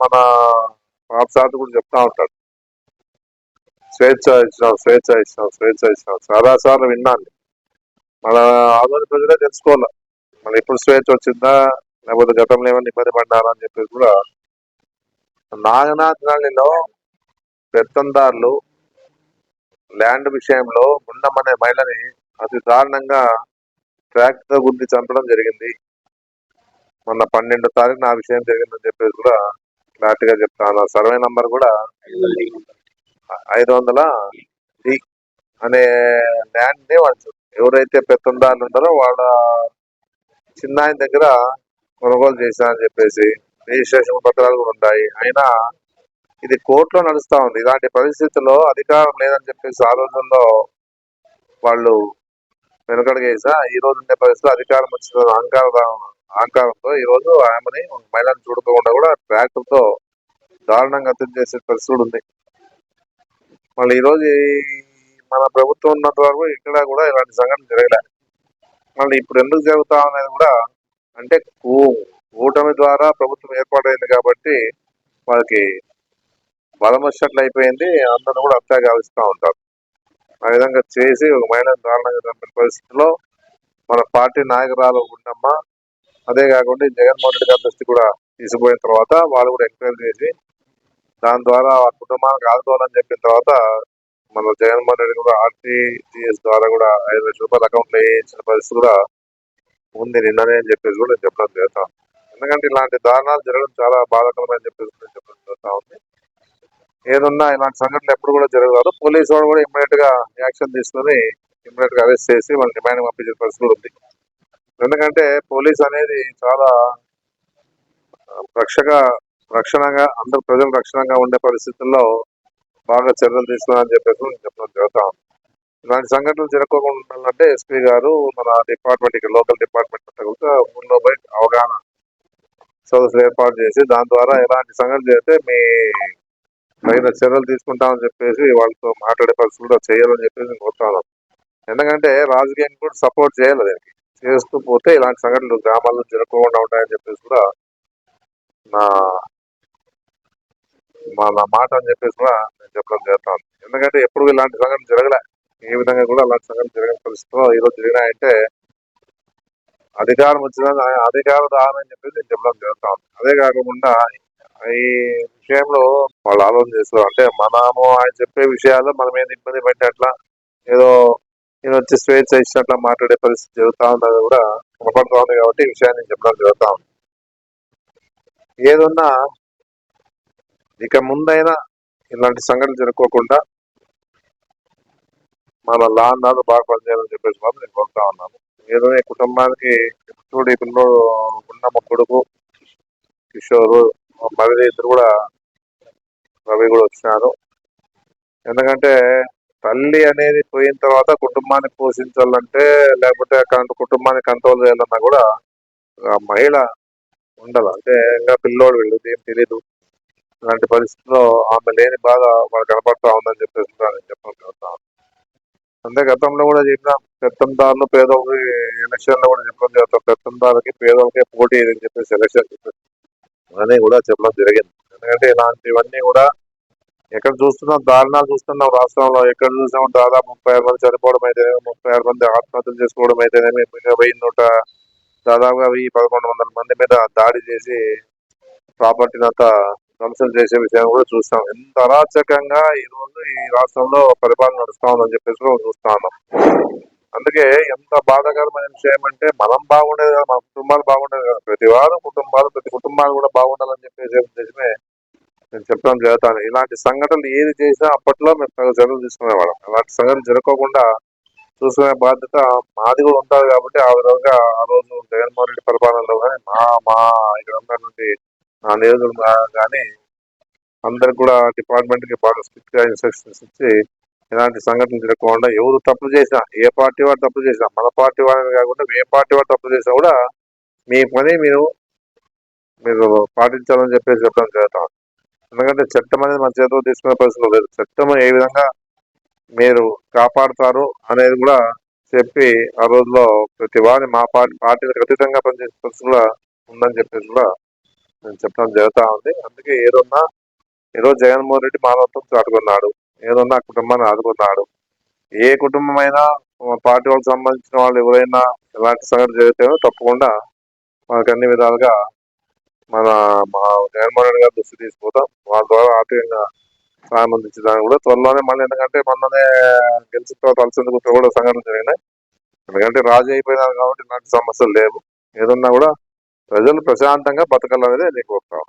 మన సార్ కూడా చెప్తా ఉంటాడు. స్వేచ్ఛ ఇచ్చినాం స్వేచ్ఛ ఇచ్చినాం స్వేచ్ఛ ఇచ్చినాం చాలా సార్లు విన్నాను. మన ఆంధ్ర ప్రజలే తెలుసుకోవాలి. మన ఇప్పుడు స్వేచ్ఛ వచ్చిందా లేకపోతే గతంలో ఏమైనా ఇబ్బంది పడ్డారా అని చెప్పేసి కూడా నాగనాథ్ నల్లిలో పెత్తందారులు ల్యాండ్ విషయంలో గుండం అనే మహిళని అతి దారుణంగా ట్రాక్టర్ గుద్ది చంపడం జరిగింది. మొన్న పన్నెండో తారీఖున ఆ విషయం జరిగిందని చెప్పేసి కూడా క్లారిటీగా చెప్తాను. సర్వే నంబర్ కూడా ఐదు వందల డి అనే ల్యాండ్ని వాళ్ళు ఎవరైతే పెత్తందారులు ఉంటారో వాళ్ళ చిన్న ఆయన దగ్గర కొనుగోలు చేశారని చెప్పేసి రిజిస్ట్రేషన్ పత్రాలు కూడా ఉంటాయి. అయినా ఇది కోర్టులో నడుస్తూ ఉంది. ఇలాంటి పరిస్థితుల్లో అధికారం లేదని చెప్పేసి ఆ రోజుల్లో వాళ్ళు వెనుకడుగేసా ఈ రోజు ఉండే పరిస్థితుల్లో అధికారం వచ్చిన అహంకార అహంకారంతో ఈరోజు ఆమెని ఒక మహిళను చూడకుండా కూడా ట్రాక్టర్తో దారుణంగా హత్య చేసే పరిస్థితి ఉంది. మళ్ళీ ఈరోజు మన ప్రభుత్వం ఉన్నంత వరకు ఇక్కడ కూడా ఇలాంటి సంఘటన జరగలే. మళ్ళీ ఇప్పుడు ఎందుకు జరుగుతా అనేది కూడా అంటే కూటమి ద్వారా ప్రభుత్వం ఏర్పాటైంది కాబట్టి వాళ్ళకి బలం అయిపోయింది. అందరూ కూడా అత్యాగ గావిస్తూ ఉంటారు. ఆ విధంగా చేసి ఒక మహిళను దారుణంగా చంపిన పరిస్థితిలో మన పార్టీ నాయకురాలు ఉండమ్మ అదే కాకుండా జగన్మోహన్ రెడ్డి గారి దృష్టి కూడా తీసుకుపోయిన తర్వాత వాళ్ళు కూడా ఎంక్వైరీ చేసి దాని ద్వారా వాళ్ళ కుటుంబానికి ఆదుకోవాలని చెప్పిన తర్వాత మన జగన్మోహన్ రెడ్డి కూడా ఆర్టీజీఎస్ ద్వారా కూడా ఐదు లక్షల రూపాయల అకౌంట్ వేయించిన పరిస్థితి కూడా ఉంది నిన్ననే అని చెప్పేసి కూడా చెప్పడం జరుగుతాం ఎందుకంటే ఇలాంటి దారుణాలు జరగడం చాలా బాధాకరమని చెప్పేసి కూడా చెప్పడం జరుగుతా ఉంది. ఏదన్నా ఇలాంటి సంఘటనలు ఎప్పుడు కూడా జరగదు పోలీసు వాళ్ళు కూడా ఇమ్మీడియట్గా యాక్షన్ తీసుకొని ఇమ్మీడియట్గా అరెస్ట్ చేసి వాళ్ళని డిమాండ్ పంపించే పరిస్థితి కూడా ఉంది. ఎందుకంటే పోలీస్ అనేది చాలా రక్షగా రక్షక రక్షణగా అందరు ప్రజలు రక్షణగా ఉండే పరిస్థితుల్లో బాగా చర్యలు తీసుకున్నారని చెప్పేసి నేను చెప్పడం జరుగుతా ఇలాంటి సంఘటనలు జరగకుండా ఉండాలంటే ఎస్పీ గారు మన డిపార్ట్మెంట్ ఇక్కడ లోకల్ డిపార్ట్మెంట్ అంతా ఊళ్ళో పోయి అవగాహన సదస్సులు ఏర్పాటు చేసి దాని ద్వారా ఎలాంటి సంఘటనలు చేస్తే మీ తగిన చర్యలు తీసుకుంటామని చెప్పేసి వాళ్ళతో మాట్లాడే పరిస్థితి కూడా చేయాలని చెప్పేసి కోరుతాను ఎందుకంటే రాజకీయం కూడా సపోర్ట్ చేయాలి దీనికి చేస్తూ పోతే ఇలాంటి సంఘటనలు గ్రామాల్లో జరగకుండా ఉంటాయని చెప్పేసి కూడా నా మా నా మాట అని చెప్పేసి కూడా నేను చెప్పడం జరుగుతాను ఎందుకంటే ఎప్పుడు ఇలాంటి సంఘటన జరగలే. ఏ విధంగా కూడా అలాంటి సంఘటన జరగని పరిస్థితిలో ఈరోజు జరిగినాయంటే అధికారం వచ్చిన అధికార దానం అని చెప్పేసి నేను చెప్పడం జరుగుతాను అదే కాకుండా ఈ విషయంలో వాళ్ళు ఆలోచన చేస్తారు అంటే మనము ఆయన చెప్పే విషయాలు మనం ఏది ఇబ్బంది పెట్టేట్లా ఏదో నేను వచ్చి స్వేచ్ఛ ఇచ్చినట్లా మాట్లాడే పరిస్థితి జరుగుతూ ఉన్నది కూడా కనపడుతూ ఉంది కాబట్టి ఈ విషయాన్ని చెప్పడం జరుగుతూ ఉంది. ఏదున్నా ఇక ముందైనా ఇలాంటి సంఘటనలు జరుపుకోకుండా మన లా అన్నారు బాగా పనిచేయాలని చెప్పేసి మాత్రం నేను కోరుతా ఉన్నాను. ఏదైనా కుటుంబానికి చూడు ఈ పిల్లలు ఉన్న మా కొడుకు కిషోరు మరిది ఇద్దరు కూడా రవి కూడా వచ్చినారు. ఎందుకంటే తల్లి అనేది పోయిన తర్వాత కుటుంబాన్ని పోషించాలంటే లేకపోతే కంట కుటుంబాన్ని కంట్రోల్ చేయాలన్నా కూడా ఆ మహిళ ఉండాలి. అంటే ఇంకా పిల్లోడు వీళ్ళు ఏం తెలీదు. ఇలాంటి పరిస్థితుల్లో ఆమె లేని బాధ మనకు కనపడతా ఉందని చెప్పేసి నేను చెప్పడం అంతే గతంలో కూడా చెప్పిన పెత్తందారులు పేదోళ్ళకి ఎలక్షన్లో కూడా చెప్పడం జరుగుతాం పెత్తందారులకి పేదోళ్ళకే పోటీ అని చెప్పేసి ఎలక్షన్ చెప్పేసి అని కూడా చెప్పడం జరిగింది. ఎందుకంటే ఇలాంటివన్నీ కూడా ఎక్కడ చూస్తున్నాం దారుణాలు చూస్తున్నాం రాష్ట్రంలో ఎక్కడ చూసినా దాదాపు ముప్పై ఆరు మంది చనిపోవడం అయితేనేమి ముప్పై ఆరు మంది ఆత్మహత్యలు చేసుకోవడం అయితేనేమి వెయ్యి నూట దాదాపుగా వెయ్యి పదకొండు వందల మంది మీద దాడి చేసి ప్రాపర్టీని అంతా ధ్వంసం చేసే విషయం కూడా చూస్తాం. ఎంత అరాచకంగా ఈ రోజు ఈ రాష్ట్రంలో పరిపాలన నడుస్తా ఉందని చెప్పేసి కూడా చూస్తా ఉన్నాం. అందుకే ఎంత బాధాకరమైన విషయం అంటే మనం బాగుండేది కదా మన కుటుంబాలు బాగుండేది కదా. ప్రతి వారు కుటుంబాలు ప్రతి కుటుంబాలు కూడా బాగుండాలని చెప్పేసి ఉద్దేశమే నేను చెప్పడం జరుగుతాను ఇలాంటి సంఘటనలు ఏది చేసినా అప్పట్లో మేము తగు చర్యలు తీసుకునేవాళ్ళం అలాంటి సంఘటనలు జరగకుండా చూసుకునే బాధ్యత మాది కూడా ఉంటుంది కాబట్టి ఆ విధంగా ఆ రోజు జగన్మోహన్ రెడ్డి పరిపాలనలో కానీ మా మా ఇక్కడ ఉన్నటువంటి నా నియోజకవర్గం కానీ అందరికి కూడా డిపార్ట్మెంట్కి బాగా స్ట్రిక్ట్గా ఇన్స్ట్రక్షన్స్ ఇచ్చి ఇలాంటి సంఘటనలు జరగకుండా ఎవరు తప్పు చేసినా ఏ పార్టీ వాడు తప్పు చేసినా మన పార్టీ వాడిని కాకుండా ఏ పార్టీ వాడు తప్పు చేసినా కూడా మీ పని మీరు మీరు పాటించాలని చెప్పేసి చెప్పడం జరుగుతాం ఎందుకంటే చట్టం అనేది మన చేతిలో తీసుకునే పరిస్థితులు లేదు చట్టం ఏ విధంగా మీరు కాపాడుతారు అనేది కూడా చెప్పి ఆ రోజులో ప్రతి వారిని మా పార్టీ పార్టీలకు అతీతంగా పనిచేసే పరిస్థితి కూడా ఉందని చెప్పేసి కూడా నేను చెప్పడం జరుగుతూ ఉంది. అందుకే ఏదన్నా ఈరోజు జగన్మోహన్ రెడ్డి మానవత్వం చాటుకున్నాడు. ఏదన్నా ఆ కుటుంబాన్ని ఆదుకున్నాడు. ఏ కుటుంబమైనా పార్టీ వాళ్ళకి సంబంధించిన వాళ్ళు ఎవరైనా ఎలాంటి సంగతి జరిగితేనో తప్పకుండా మనకు అన్ని విధాలుగా మన మా జగన్మోహన్ రెడ్డి గారి దృష్టి తీసుకుపోతాం. వాళ్ళ ద్వారా ఆర్థికంగా సాయం దాన్ని కూడా త్వరలోనే మళ్ళీ ఎందుకంటే మొన్ననే గెలిచిన తర్వాత అలసిందుకు కూడా సంఘటన జరిగినాయి. ఎందుకంటే రాజు అయిపోయినారు కాబట్టి ఇలాంటి సమస్యలు లేవు. ఏదన్నా కూడా ప్రజలు ప్రశాంతంగా బతకాలనేది నీకు ఒక